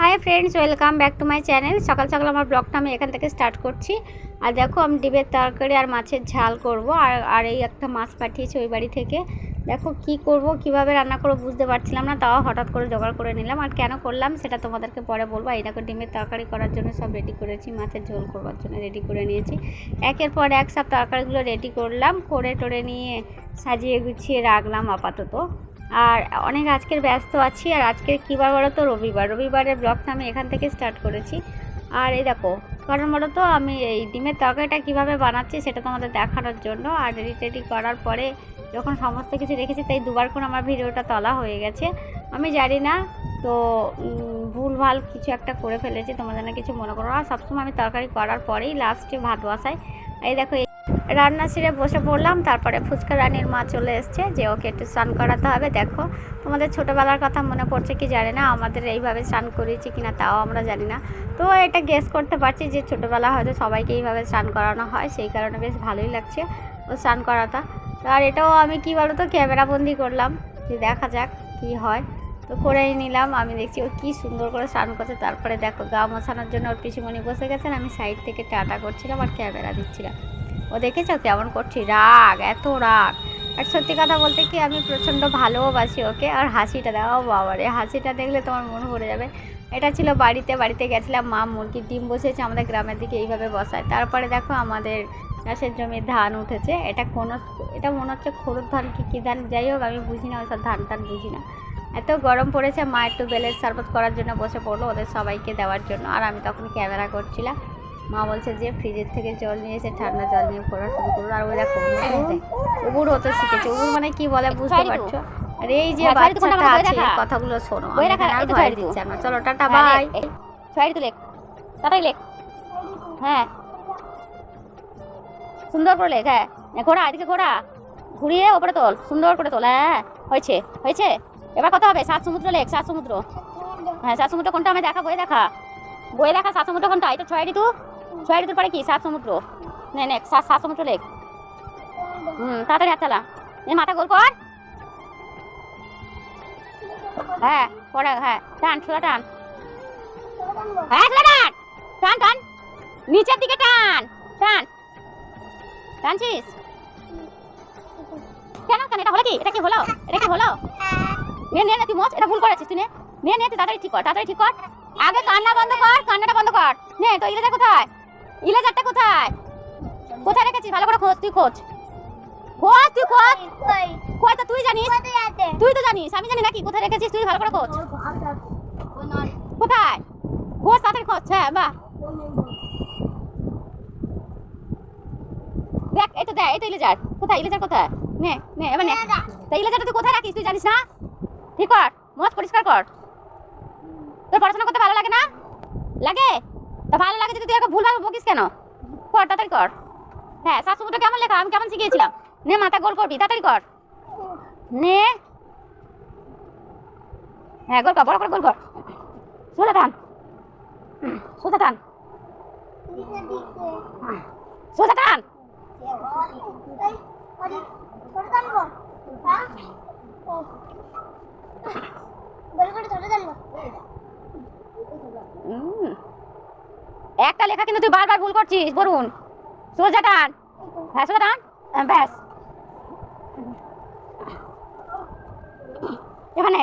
Hi friends welcome back to my channel সকাল সকাল আমার ব্লগটা আমি এখান থেকে স্টার্ট করছি। আর দেখো, আমি ডিমের তরকারি আর মাছের ঝাল করব। আর আর এই একটা মাছ পাঠিয়েছে ওই বাড়ি থেকে। দেখো, কি করব, কীভাবে রান্না করব বুঝতে পারছিলাম না, তাও হঠাৎ করে জোগাড় করে নিলাম। আর কেন করলাম, সেটা তোমাদেরকে পরে বলব। এই দেখো, ডিমের তরকারি করার জন্য সব রেডি করেছি। মাছের ঝোল করবার জন্য রেডি করে নিয়েছি। একের পর এক সব তরকারিগুলো রেডি করলাম। করে টোরে নিয়ে সাজিয়ে গুছিয়ে রাখলাম আপাতত। আর অনেক আজকের ব্যস্ত আছি, আর আজকের কী বার বলো তো? রবিবার। রবিবারের ব্লগটা আমি এখান থেকে স্টার্ট করেছি। আর এই দেখো, কারণ বলো তো, আমি এই ডিমের তরকারিটা কীভাবে বানাচ্ছি সেটা তোমাদের দেখানোর জন্য। আর রেডি টেডি করার পরে যখন সমস্ত কিছু রেখেছি, তাই দুবার করে আমার ভিডিওটা তোলা হয়ে গেছে। আমি জানি না, তো ভুলভাল কিছু একটা করে ফেলেছি, তোমাদের না কিছু মনে করো না। সবসময় আমি তরকারি করার পরেই লাস্টে ভাত বসাই। এই দেখো রান্না সেরে বসে পড়লাম, তারপরে ফুচকা রানীর মা চলে এসছে, যে ওকে একটু স্নান করাতে হবে। দেখো, তোমাদের ছোটোবেলার কথা মনে পড়ছে কি জানি না, আমাদের এইভাবে স্নান করিয়েছি কিনা তাও আমরা জানি না। তো এটা গেস করতে পারছি যে ছোটোবেলা হয়তো সবাইকে এইভাবে স্নান করানো হয়, সেই কারণে বেশ ভালোই লাগছে ও স্নান করাটা। আর এটাও আমি কি বলো তো ক্যামেরাবন্দি করলাম, যে দেখা যাক কি হয়। তো করেই নিলাম, আমি দেখছি ও কী সুন্দর করে স্নান করছে, তারপরে দেখো গা মোছানোর জন্য ওর পিছুমণি বসে গেছেন, আমি সাইড থেকে টাটা করছিলাম আর ক্যামেরা দিচ্ছিলাম ও দেখেছ কেমন করছি? রাগ, এত রাগ। আর সত্যি কথা বলতে কি, আমি প্রচণ্ড ভালোবাসি ওকে, আর হাসিটা দাও বাবারে, হাসিটা দেখলে তোমার মন ভরে যাবে। এটা ছিল বাড়িতে বাড়িতে গেছিলাম, মা মুরগির ডিম বসেছে আমাদের গ্রামের দিকে এইভাবে বসায়। তারপরে দেখো আমাদের চাষের জমির ধান উঠেছে। এটা কোনো এটা মনে হচ্ছে খরুদ ধান কি, কী ধান? যাই হোক, আমি বুঝি না ওইসব ধান টান বুঝি না। এত গরম পড়েছে, মা একটু বেলের শরবত করার জন্য বসে পড়ল, ওদের সবাইকে দেওয়ার জন্য। আর আমি তখন ক্যামেরা করছিলাম। মা বলছে যে ফ্রিজের থেকে জল নিয়ে এসে ঠান্ডা জল নিয়ে পড়া শুরু করল। আর ওই দেখো উবুর হতে শিখেছে। উবুর মানে কি বলে বুঝতে পারছ? আর এই যে হ্যাঁ, ছাড়ি তো বাচ্চাটা আছে কথাগুলো শোনো আমি রাখা, ভয় ছাড়ি তো। না। চলো টাটা হ্যাঁ, বাই এই, ছয়টি তো লেখ। তাড়াতাড়ি লেখ। হ্যাঁ। সুন্দর করে লেখ হ্যাঁ। এ, ঘোড়া এদিকে ঘোড়া ঘুরিয়ে ওপরে তোল সুন্দর করে তোল হ্যাঁ। হয়েছে হয়েছে। এবার কত হবে? সাত সমুদ্র লেখ সাত সমুদ্র। হ্যাঁ সাত সমুদ্র কোনটা আমি দেখা বই দেখা। বই দেখা সাত সমুদ্র কোনটা? এটা ছয় ঋতু ছয় ঋতুর পরে কি? সাত সমুদ্র। নে নে, সাত সাত সমুদ্র লেখ হুম, তাড়াতাড়ি হাত চালা মাথা গোল কর। হ্যাঁ পড়া হ্যাঁ টান সোজা টান। হ্যাঁ সোজা টান। টান টান। নিচের দিকে টান টান। টানছিস? কেন কেন, এটা হলো কি? এটা কি হলো? এটা কি হলো? নে নে তুই মোচ এটা ভুল করেছিস তুই নে। নে তুই তাড়াতাড়ি ঠিক কর, তাড়াতাড়ি ঠিক কর। আগে কান্না বন্ধ কর, কান্নাটা বন্ধ কর। নে তো ইলেজার কোথায়? ইলেজারটা কোথায়? কোথায় রেখেছিস? ভালো করে খোঁজ তুই খোঁজ। খোঁজ তুই খোঁজ। খোঁজ তো তুই জানিস। তুই তো জানিস। আমি জানি নাকি কোথায় রেখেছিস তুই ভালো করে খোঁজ। কোথায়? খোঁজ তাড়াতাড়ি খোঁজ। হ্যাঁ বাহ দেখ এই তো দেখ এই তো ইলেজার। কোথায়? ইলেজার কোথায়? নে নে এবার নে। তা ইলেজারটা তুই কোথায় রাখিস তুই জানিস না? ঠিক কর। মোজ পরিষ্কার কর। তোর পড়াশোনা করতে ভালো লাগে না? লাগে? তা ভালো লাগে যদি তুই একটা ভুল ভাবে বকিস কেন? কর, তাড়াতাড়ি কর। হ্যাঁ শাশুড়িটা কেমন লেখা, আমি কেমন শিখিয়েছিলাম? নে, মাথা গোল করবি, তাড়াতাড়ি কর। নে। হ্যাঁ গোল কর, বড় করে গোল কর। সোজা টান। সোজা টান। সোজা টান। উম। একটা লেখা কিন্তু তুই বারবার ভুল করছিস বরুণ। সোজা টান। হ্যাঁ সোজা টান? হ্যাঁ, ব্যাস। এখানে।